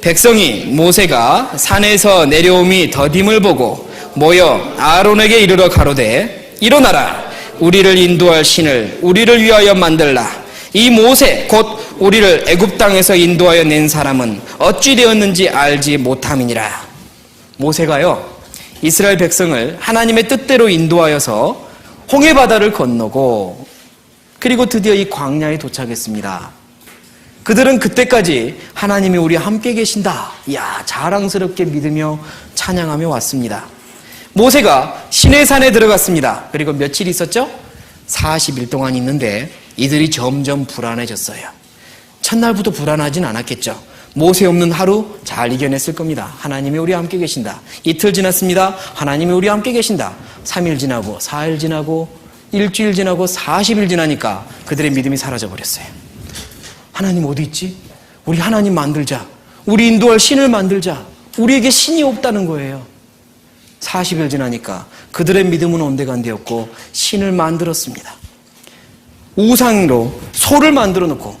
백성이 모세가 산에서 내려옴이 더딤을 보고 모여 아론에게 이르러 가로되 일어나라. 우리를 인도할 신을 우리를 위하여 만들라. 이 모세 곧 우리를 애굽 땅에서 인도하여 낸 사람은 어찌 되었는지 알지 못함이니라. 모세가요 이스라엘 백성을 하나님의 뜻대로 인도하여서 홍해 바다를 건너고 그리고 드디어 이 광야에 도착했습니다. 그들은 그때까지 하나님이 우리 함께 계신다. 야 자랑스럽게 믿으며 찬양하며 왔습니다. 모세가 시내산에 들어갔습니다. 그리고 며칠 있었죠? 40일 동안 있는데 이들이 점점 불안해졌어요. 첫날부터 불안하진 않았겠죠. 모세 없는 하루 잘 이겨냈을 겁니다. 하나님이 우리 함께 계신다. 이틀 지났습니다. 하나님이 우리 함께 계신다. 3일 지나고 4일 지나고 일주일 지나고 40일 지나니까 그들의 믿음이 사라져 버렸어요. 하나님 어디 있지? 우리 하나님 만들자. 우리 인도할 신을 만들자. 우리에게 신이 없다는 거예요. 40일 지나니까 그들의 믿음은 온데간데였고 신을 만들었습니다. 우상으로 소를 만들어 놓고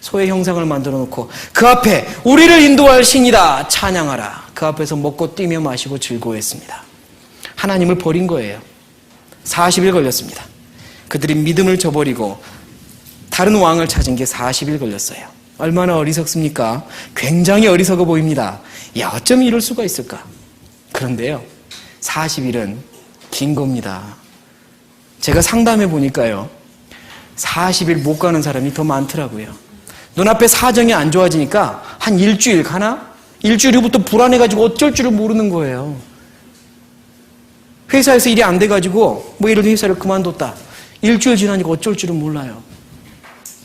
소의 형상을 만들어 놓고 그 앞에 우리를 인도할 신이다 찬양하라. 그 앞에서 먹고 뛰며 마시고 즐거워했습니다. 하나님을 버린 거예요. 40일 걸렸습니다. 그들이 믿음을 저버리고 다른 왕을 찾은 게 40일 걸렸어요. 얼마나 어리석습니까? 굉장히 어리석어 보입니다. 야, 어쩜 이럴 수가 있을까? 그런데요, 40일은 긴 겁니다. 제가 상담해 보니까요, 40일 못 가는 사람이 더 많더라고요. 눈앞에 사정이 안 좋아지니까 한 일주일 가나? 일주일 후부터 불안해가지고 어쩔 줄을 모르는 거예요. 회사에서 일이 안 돼가지고 뭐 들어 회사를 그만뒀다. 일주일 지나니까 어쩔 줄은 몰라요.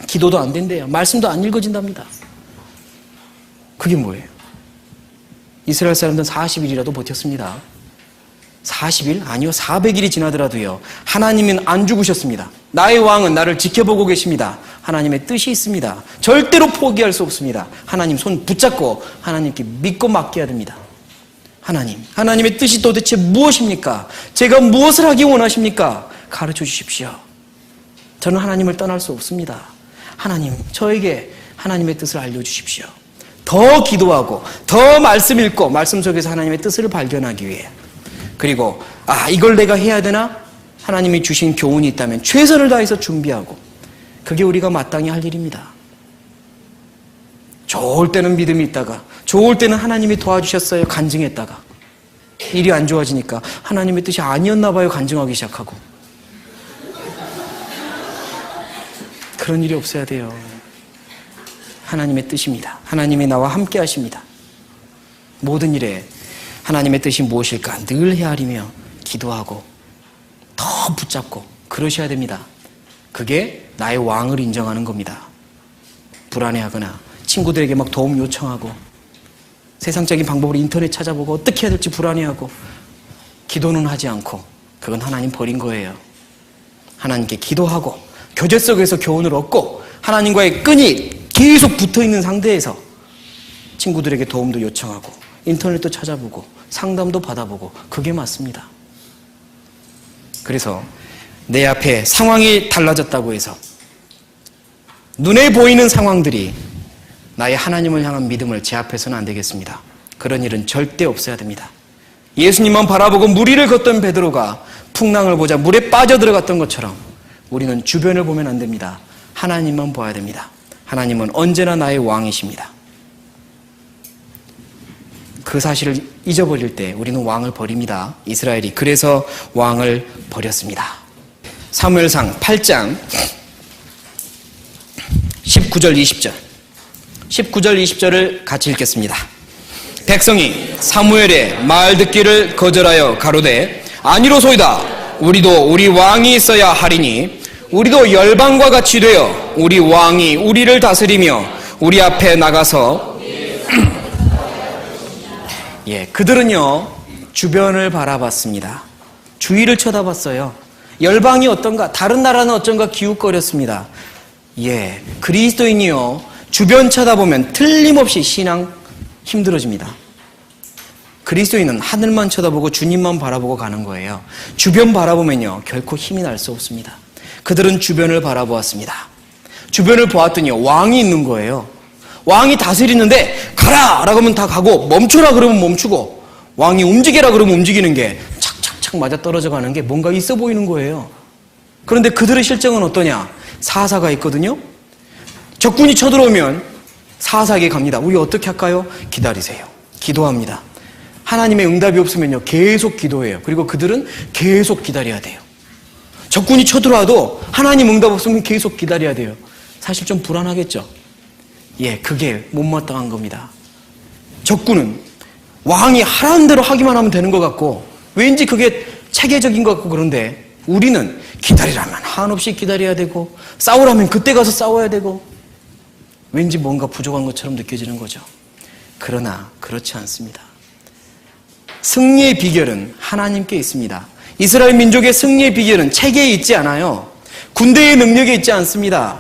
기도도 안 된대요. 말씀도 안 읽어진답니다. 그게 뭐예요? 이스라엘 사람들은 40일이라도 버텼습니다. 40일? 아니요. 400일이 지나더라도요. 하나님은 안 죽으셨습니다. 나의 왕은 나를 지켜보고 계십니다. 하나님의 뜻이 있습니다. 절대로 포기할 수 없습니다. 하나님 손 붙잡고 하나님께 믿고 맡겨야 됩니다. 하나님, 하나님의 뜻이 도대체 무엇입니까? 제가 무엇을 하기 원하십니까? 가르쳐 주십시오. 저는 하나님을 떠날 수 없습니다. 하나님, 저에게 하나님의 뜻을 알려주십시오. 더 기도하고, 더 말씀 읽고, 말씀 속에서 하나님의 뜻을 발견하기 위해. 그리고, 아, 이걸 내가 해야 되나? 하나님이 주신 교훈이 있다면 최선을 다해서 준비하고, 그게 우리가 마땅히 할 일입니다. 좋을 때는 믿음이 있다가, 좋을 때는 하나님이 도와주셨어요. 간증했다가. 일이 안 좋아지니까 하나님의 뜻이 아니었나 봐요. 간증하기 시작하고. 그런 일이 없어야 돼요. 하나님의 뜻입니다. 하나님이 나와 함께 하십니다. 모든 일에 하나님의 뜻이 무엇일까 늘 헤아리며 기도하고 더 붙잡고 그러셔야 됩니다. 그게 나의 왕을 인정하는 겁니다. 불안해하거나 친구들에게 막 도움 요청하고 세상적인 방법으로 인터넷 찾아보고 어떻게 해야 될지 불안해하고 기도는 하지 않고 그건 하나님 버린 거예요. 하나님께 기도하고 교제 속에서 교훈을 얻고 하나님과의 끈이 계속 붙어 있는 상태에서 친구들에게 도움도 요청하고 인터넷도 찾아보고 상담도 받아보고 그게 맞습니다. 그래서 내 앞에 상황이 달라졌다고 해서 눈에 보이는 상황들이 나의 하나님을 향한 믿음을 제압해서는 안 되겠습니다. 그런 일은 절대 없어야 됩니다. 예수님만 바라보고 무리를 걷던 베드로가 풍랑을 보자 물에 빠져 들어갔던 것처럼 우리는 주변을 보면 안 됩니다. 하나님만 보아야 됩니다. 하나님은 언제나 나의 왕이십니다. 그 사실을 잊어버릴 때 우리는 왕을 버립니다. 이스라엘이 그래서 왕을 버렸습니다. 사무엘상 8장 19절 20절 19절 20절을 같이 읽겠습니다. 백성이 사무엘의 말 듣기를 거절하여 가로되 아니로소이다 우리도 우리 왕이 있어야 하리니 우리도 열방과 같이 되어 우리 왕이 우리를 다스리며 우리 앞에 나가서 예, 그들은요 주변을 바라봤습니다. 주위를 쳐다봤어요. 열방이 어떤가, 다른 나라는 어쩐가 기웃거렸습니다. 예, 그리스도인이요 주변 쳐다보면 틀림없이 신앙 힘들어집니다. 그리스도인은 하늘만 쳐다보고 주님만 바라보고 가는 거예요. 주변 바라보면요 결코 힘이 날 수 없습니다. 그들은 주변을 바라보았습니다. 주변을 보았더니 왕이 있는 거예요. 왕이 다스리는데 가라! 라고 하면 다 가고 멈춰라 그러면 멈추고 왕이 움직여라 그러면 움직이는 게 착착착 맞아 떨어져 가는 게 뭔가 있어 보이는 거예요. 그런데 그들의 실정은 어떠냐? 사사가 있거든요. 적군이 쳐들어오면 사사에게 갑니다. 우리 어떻게 할까요? 기다리세요. 기도합니다. 하나님의 응답이 없으면요. 계속 기도해요. 그리고 그들은 계속 기다려야 돼요. 적군이 쳐들어와도 하나님 응답 없으면 계속 기다려야 돼요. 사실 좀 불안하겠죠? 예, 그게 못마땅한 겁니다. 적군은 왕이 하라는 대로 하기만 하면 되는 것 같고 왠지 그게 체계적인 것 같고 그런데 우리는 기다리라면 한없이 기다려야 되고 싸우라면 그때 가서 싸워야 되고 왠지 뭔가 부족한 것처럼 느껴지는 거죠. 그러나 그렇지 않습니다. 승리의 비결은 하나님께 있습니다. 이스라엘 민족의 승리의 비결은 체계에 있지 않아요. 군대의 능력에 있지 않습니다.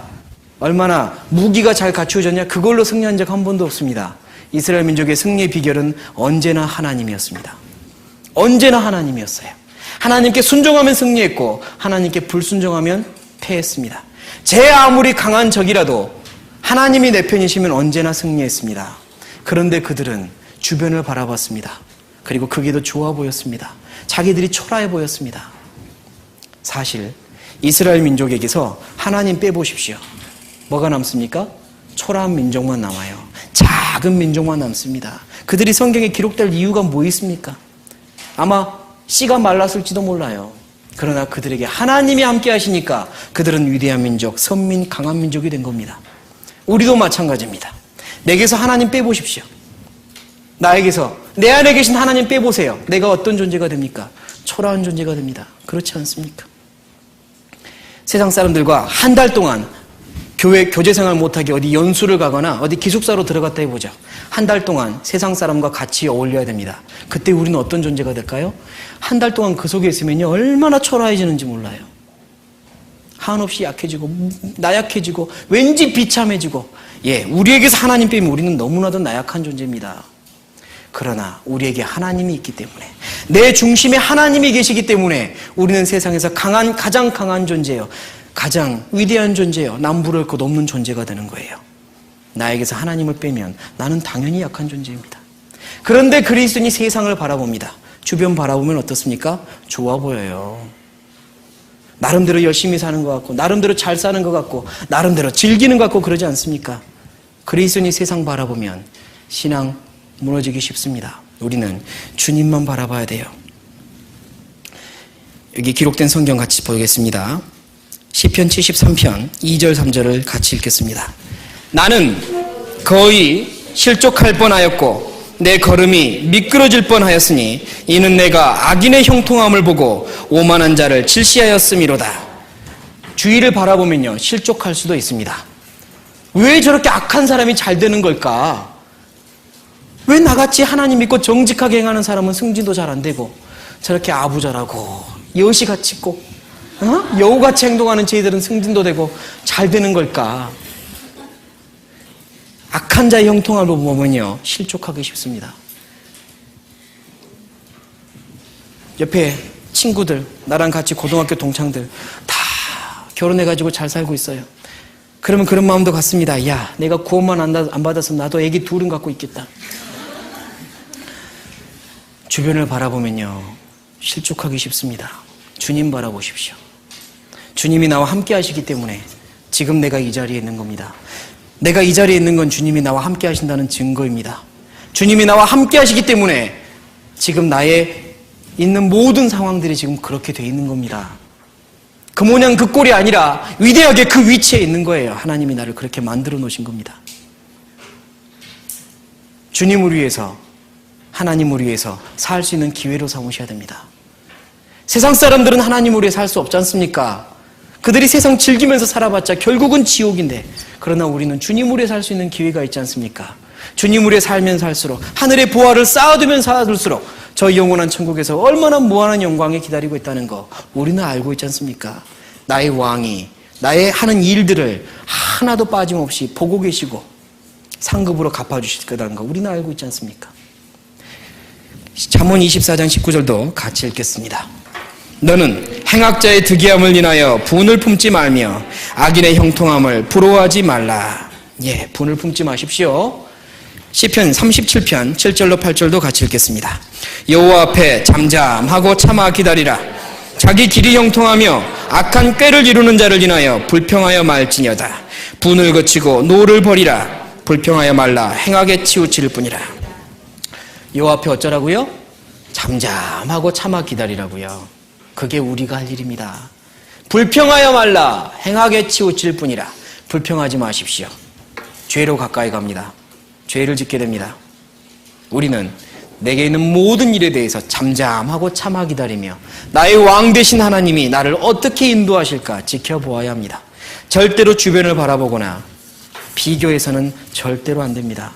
얼마나 무기가 잘 갖추어졌냐 그걸로 승리한 적 한 번도 없습니다. 이스라엘 민족의 승리의 비결은 언제나 하나님이었습니다. 언제나 하나님이었어요. 하나님께 순종하면 승리했고 하나님께 불순종하면 패했습니다. 제 아무리 강한 적이라도 하나님이 내 편이시면 언제나 승리했습니다. 그런데 그들은 주변을 바라봤습니다. 그리고 그게 더 좋아 보였습니다. 자기들이 초라해 보였습니다. 사실 이스라엘 민족에게서 하나님 빼보십시오. 뭐가 남습니까? 초라한 민족만 남아요. 작은 민족만 남습니다. 그들이 성경에 기록될 이유가 뭐 있습니까? 아마 씨가 말랐을지도 몰라요. 그러나 그들에게 하나님이 함께 하시니까 그들은 위대한 민족, 선민, 강한 민족이 된 겁니다. 우리도 마찬가지입니다. 내게서 하나님 빼보십시오. 나에게서 내 안에 계신 하나님 빼보세요. 내가 어떤 존재가 됩니까? 초라한 존재가 됩니다. 그렇지 않습니까? 세상 사람들과 한 달 동안 교회 교제 생활 못하게 어디 연수를 가거나 어디 기숙사로 들어갔다 해보자. 한 달 동안 세상 사람과 같이 어울려야 됩니다. 그때 우리는 어떤 존재가 될까요? 한 달 동안 그 속에 있으면요 얼마나 초라해지는지 몰라요. 한없이 약해지고 나약해지고 왠지 비참해지고 예 우리에게서 하나님 빼면 우리는 너무나도 나약한 존재입니다. 그러나 우리에게 하나님이 있기 때문에 내 중심에 하나님이 계시기 때문에 우리는 세상에서 강한 가장 강한 존재예요. 가장 위대한 존재예요. 남부를 것 없는 존재가 되는 거예요. 나에게서 하나님을 빼면 나는 당연히 약한 존재입니다. 그런데 그리스도인이 세상을 바라봅니다. 주변 바라보면 어떻습니까? 좋아 보여요. 나름대로 열심히 사는 것 같고, 나름대로 잘 사는 것 같고, 나름대로 즐기는 것 같고 그러지 않습니까? 그리스도인이 세상 바라보면 신앙 무너지기 쉽습니다. 우리는 주님만 바라봐야 돼요. 여기 기록된 성경 같이 보겠습니다. 시편 73편 2절 3절을 같이 읽겠습니다. 나는 거의 실족할 뻔하였고 내 걸음이 미끄러질 뻔하였으니 이는 내가 악인의 형통함을 보고 오만한 자를 질시하였음이로다. 주위를 바라보면요 실족할 수도 있습니다. 왜 저렇게 악한 사람이 잘 되는 걸까? 왜 나같이 하나님 믿고 정직하게 행하는 사람은 승진도 잘 안 되고 저렇게 아부절하고 여시같이 꼭 어? 여우같이 행동하는 저희들은 승진도 되고 잘 되는 걸까? 악한 자의 형통함을 보면요 실족하기 쉽습니다. 옆에 친구들, 나랑 같이 고등학교 동창들 다 결혼해가지고 잘 살고 있어요. 그러면 그런 마음도 같습니다. 야, 내가 구원만 안 받았으면 나도 애기 둘은 갖고 있겠다. 주변을 바라보면요. 실족하기 쉽습니다. 주님 바라보십시오. 주님이 나와 함께 하시기 때문에 지금 내가 이 자리에 있는 겁니다. 내가 이 자리에 있는 건 주님이 나와 함께 하신다는 증거입니다. 주님이 나와 함께 하시기 때문에 지금 나의 있는 모든 상황들이 지금 그렇게 돼 있는 겁니다. 그 모양 그 꼴이 아니라 위대하게 그 위치에 있는 거예요. 하나님이 나를 그렇게 만들어 놓으신 겁니다. 주님을 위해서 하나님을 위해서 살 수 있는 기회로 삼으셔야 됩니다. 세상 사람들은 하나님을 위해 살 수 없지 않습니까? 그들이 세상 즐기면서 살아봤자 결국은 지옥인데 그러나 우리는 주님을 위해 살 수 있는 기회가 있지 않습니까? 주님을 위해 살면 살수록 하늘의 보화를 쌓아두면 쌓아둘수록 저 영원한 천국에서 얼마나 무한한 영광에 기다리고 있다는 거 우리는 알고 있지 않습니까? 나의 왕이 나의 하는 일들을 하나도 빠짐없이 보고 계시고 상급으로 갚아주실 거라는 거 우리는 알고 있지 않습니까? 잠언 24장 19절도 같이 읽겠습니다. 너는 행악자의 득이함을 인하여 분을 품지 말며 악인의 형통함을 부러워하지 말라. 예, 분을 품지 마십시오. 시편 37편 7절로 8절도 같이 읽겠습니다. 여호와 앞에 잠잠하고 참아 기다리라. 자기 길이 형통하며 악한 꾀를 이루는 자를 인하여 불평하여 말지니어다. 분을 거치고 노를 버리라. 불평하여 말라. 행하게 치우칠 뿐이라. 여호와 앞에 어쩌라고요? 잠잠하고 참아 기다리라고요. 그게 우리가 할 일입니다. 불평하여 말라. 행하게 치우칠 뿐이라. 불평하지 마십시오. 죄로 가까이 갑니다. 죄를 짓게 됩니다. 우리는 내게 있는 모든 일에 대해서 잠잠하고 참아 기다리며 나의 왕 되신 하나님이 나를 어떻게 인도하실까 지켜보아야 합니다. 절대로 주변을 바라보거나 비교해서는 절대로 안 됩니다.